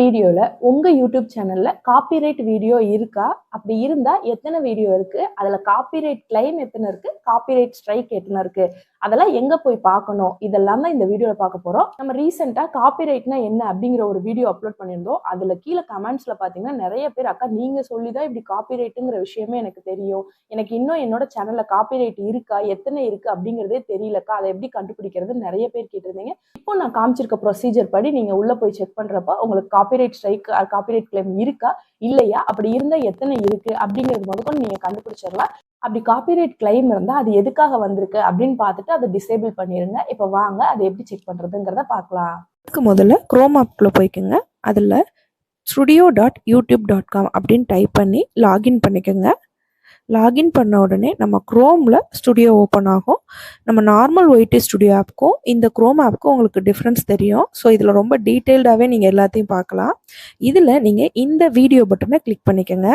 வீடியோவில் உங்கள் யூடியூப் சேனலில் காப்பிரைட் வீடியோ இருக்கா? அப்படி இருந்தால் எத்தனை வீடியோ இருக்குது அதில் காப்பிரைட் கிளைம் எத்தனை இருக்குது காப்பிரைட் ஸ்ட்ரைக் எத்தனை இருக்கு. அதெல்லாம் எங்க போய் பார்க்கணும்? இதெல்லாம் தான் இந்த வீடியோல பார்க்க போறோம். நம்ம ரீசெண்டா காப்பிரைட்னா என்ன அப்படிங்கிற ஒரு வீடியோ அப்லோட் பண்ணியிருந்தோம். அதுல கீழே கமெண்ட்ஸ்ல பாத்தீங்கன்னா நிறைய பேர் அக்கா நீங்க சொல்லி தான் இப்படி காப்பிரைட்டுங்கிற விஷயமே எனக்கு தெரியும். எனக்கு இன்னும் என்னோட சேனல்ல காப்பிரைட் இருக்கா? எத்தனை இருக்கு? அப்படிங்கிறதே தெரியலக்கா. அதை எப்படி கண்டுபிடிக்கிறது? நிறைய பேர் கேட்டிருந்தீங்க. இப்போ நான் காமிச்சிருக்க ப்ரொசீஜர் படி நீங்க உள்ள போய் செக் பண்றப்ப உங்களுக்கு காப்பிரைட் ஸ்ட்ரைக் காப்பிரைட் கிளைம் இருக்கா? இல்லையா? அப்படி இருந்தா எத்தனை இருக்கு? அப்படிங்கிறது முதல்ல நீங்க கண்டுபிடிச்சிடலாம். அப்படி காப்பிரைட் கிளைம் இருந்தா அது எதுக்காக வந்திருக்கு அப்படின்னு பார்த்துட்டு அதை டிசேபிள் பண்ணிருங்க. இப்போ வாங்க அதை எப்படி செக் பண்றதுங்கிறத பார்க்கலாம். அதுக்கு முதல்ல குரோம் ஆப்குள்ளே போய்க்குங்க. அதில் studio dot YouTube dot com அப்படின்னு டைப் பண்ணி லாகின் பண்ணிக்கோங்க. லாகின் பண்ண உடனே நம்ம க்ரோமில் ஸ்டுடியோ ஓப்பன் ஆகும். நம்ம நார்மல் ஒயிட்டி ஸ்டுடியோ ஆப்க்கும் இந்த க்ரோம் ஆப்க்கும் உங்களுக்கு டிஃப்ரென்ஸ் தெரியும். ஸோ இதில் ரொம்ப டீட்டெயில்டாகவே நீங்கள் எல்லாத்தையும் பார்க்கலாம். இதில் நீங்கள் இந்த வீடியோ பட்டனை கிளிக் பண்ணிக்கோங்க.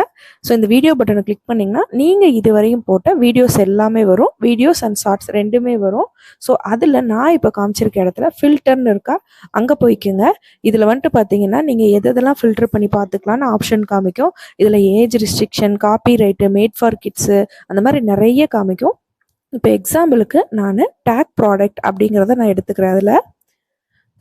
ஸோ இந்த வீடியோ பட்டனை கிளிக் பண்ணிங்கன்னா நீங்கள் இது வரையும் போட்ட வீடியோஸ் எல்லாமே வரும். வீடியோஸ் அண்ட் ஷார்ட்ஸ் ரெண்டுமே வரும். ஸோ அதில் நான் இப்போ காமிச்சிருக்க இடத்துல ஃபில்டர்னு இருக்கா அங்கே போய்க்குங்க. இதில் வந்துட்டு பார்த்தீங்கன்னா நீங்கள் எதெல்லாம் ஃபில்டர் பண்ணி பார்த்துக்கலான்னு ஆப்ஷன் காமிக்கும். இதில் age restriction copyright made for kids அந்த மாதிரி நிறைய காமிக்கும். இப்போ எக்ஸாம்பிளுக்கு நான் டேக் ப்ராடக்ட் அப்படிங்கிறத நான் எடுத்துக்கிறேன் அதில்.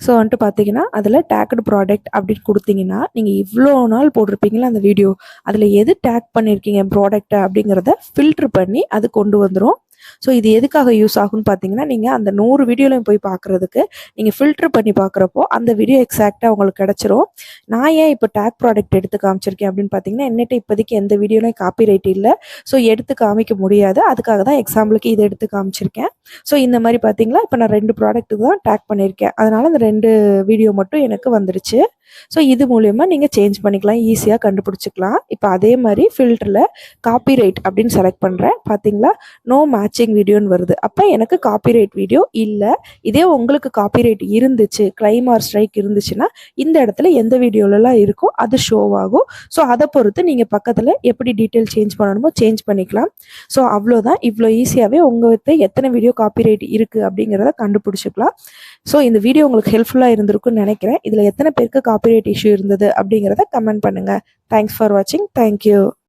ஸோ வந்துட்டு பார்த்தீங்கன்னா அதில் டேக்டு ப்ராடக்ட் அப்படின்னு கொடுத்தீங்கன்னா நீங்கள் இவ்வளோ நாள் போட்டிருப்பீங்களா அந்த வீடியோ அதில் எது டேக் பண்ணியிருக்கீங்க ப்ராடக்ட்டை அப்படிங்கிறத ஃபில்ட்ரு பண்ணி அது கொண்டு வந்துடும் ஸோ இது எதுக்காக யூஸ் ஆகும்னு பார்த்தீங்கன்னா நீங்கள் அந்த நூறு வீடியோலையும் போய் பார்க்குறதுக்கு நீங்கள் ஃபில்டர் பண்ணி பார்க்குறப்போ அந்த வீடியோ எக்ஸாக்டாக உங்களுக்கு கிடச்சிரும். நான் ஏன் இப்போ டேக் ப்ராடக்ட் எடுத்து காமிச்சிருக்கேன் அப்படின்னு பார்த்தீங்கன்னா என்னட்ட இப்போதைக்கு எந்த வீடியோலையும் காப்பி ரைட் இல்லை. ஸோ எடுத்து காமிக்க முடியாது. அதுக்காக தான் எக்ஸாம்பிளுக்கு இதை எடுத்து காமிச்சிருக்கேன். ஸோ இந்த மாதிரி பார்த்தீங்களா இப்போ நான் ரெண்டு ப்ராடக்ட்டுக்கு தான் டேக் பண்ணியிருக்கேன் அதனால் அந்த ரெண்டு வீடியோ மட்டும் எனக்கு வந்துருச்சு. ஸோ இது மூலயமா நீங்கள் சேஞ்ச் பண்ணிக்கலாம் ஈஸியாக கண்டுபிடிச்சிக்கலாம். இப்போ அதே மாதிரி ஃபில்டரில் காப்பி ரைட் அப்படின்னு செலக்ட் பண்ணுறேன் பார்த்தீங்களா நோ மேட்சிங் வீடியோன்னு வருது. அப்போ எனக்கு காப்பி ரைட் வீடியோ இல்லை. இதே உங்களுக்கு காப்பி ரைட் இருந்துச்சு கிளைம் ஆர் ஸ்ட்ரைக் இருந்துச்சுன்னா இந்த இடத்துல எந்த வீடியோலலாம் இருக்கோ அது ஷோ ஆகும். ஸோ அதை பொறுத்து நீங்கள் பக்கத்தில் எப்படி டீட்டெயில் சேஞ்ச் பண்ணணுமோ சேஞ்ச் பண்ணிக்கலாம். ஸோ அவ்வளோதான் இவ்வளோ ஈஸியாகவே உங்கள்கிட்ட எத்தனை வீடியோ காப்பி ரைட் இருக்குது அப்படிங்கிறத கண்டுபிடிச்சிக்கலாம். ஸோ இந்த வீடியோ உங்களுக்கு ஹெல்ப்ஃபுல்லாக இருந்திருக்குன்னு நினைக்கிறேன். இதில் எத்தனை பேருக்கு காப்பிரைட் இஷ்யூ இருந்தது அப்படிங்கிறத கமெண்ட் பண்ணுங்கள் தேங்க்ஸ் ஃபார் வாட்சிங் தேங்க்யூ